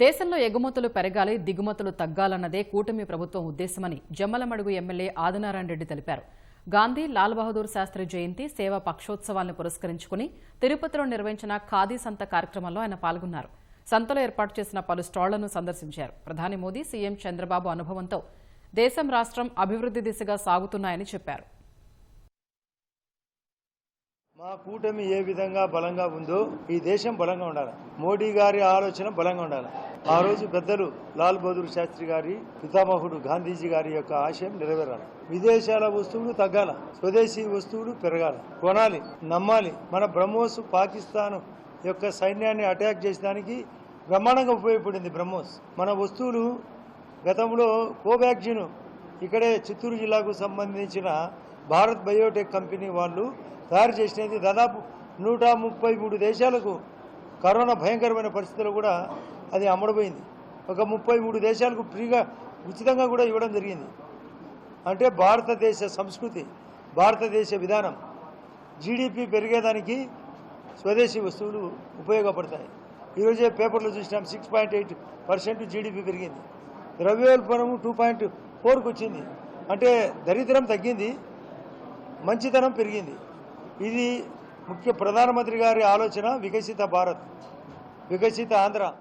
దేశంలో ఎగుమతులు పెరగాలి దిగుమతులు తగ్గాలన్నదే కూటమి ప్రభుత్వం ఉద్దేశమని జమ్మలమడుగు ఎమ్మెల్యే ఆదినారాయణ రెడ్డి తెలిపారు. గాంధీ లాల్ బహదూర్ శాస్త్రి జయంతి సేవా పక్షోత్సవాలను పురస్కరించుకుని తిరుపతిలో నిర్వహించిన ఖాదీ సంత కార్యక్రమంలో ఆయన పాల్గొన్నారు. సంతలో ఏర్పాటు చేసిన పలు స్టాళ్ళను సందర్శించారు. ప్రధాని మోదీ సీఎం చంద్రబాబు అనుభవంతో దేశం రాష్ట్రం అభివృద్ధి దిశగా సాగుతున్నాయని చెప్పారు. మా కూటమి ఏ విధంగా బలంగా ఉందో ఈ దేశం బలంగా ఉండాలి. మోడీ గారి ఆలోచన బలంగా ఉండాలి. ఆ రోజు పెద్దలు లాల్ బహదూర్ శాస్త్రి గారి పితామహుడు గాంధీజీ గారి యొక్క ఆశయం నెరవేరాలి. విదేశాల వస్తువులు తగ్గాల. స్వదేశీ వస్తువులు పెరగాల. కొనాలి నమ్మాలి. మన బ్రహ్మోస్ పాకిస్తాన్ యొక్క సైన్యాన్ని అటాక్ చేసడానికి బ్రహ్మాండంగా ఉపయోగపడింది బ్రహ్మోస్. మన వస్తువులు గతంలో కోవాక్సిన్ ఇక్కడే చిత్తూరు జిల్లాకు సంబంధించిన భారత్ బయోటెక్ కంపెనీ వాళ్ళు తయారు చేసినది దాదాపు నూట ముప్పై మూడు దేశాలకు కరోనా భయంకరమైన పరిస్థితుల్లో కూడా అది అమ్ముడుపోయింది. ఒక ముప్పై మూడు దేశాలకు ఫ్రీగా ఉచితంగా కూడా ఇవ్వడం జరిగింది. అంటే భారతదేశ సంస్కృతి భారతదేశ విధానం జీడిపి పెరిగేదానికి స్వదేశీ వస్తువులు ఉపయోగపడతాయి. ఈరోజే పేపర్లో చూసినాం six point eight percent GDP పెరిగింది. ద్రవ్యోల్బణం టూ పాయింట్ ఫోర్కి వచ్చింది. అంటే దరిద్రం తగ్గింది. మంచితనం పెరిగింది. ఇది ముఖ్య ప్రధానమంత్రి గారి ఆలోచన వికసిత భారత్ వికసిత ఆంధ్ర.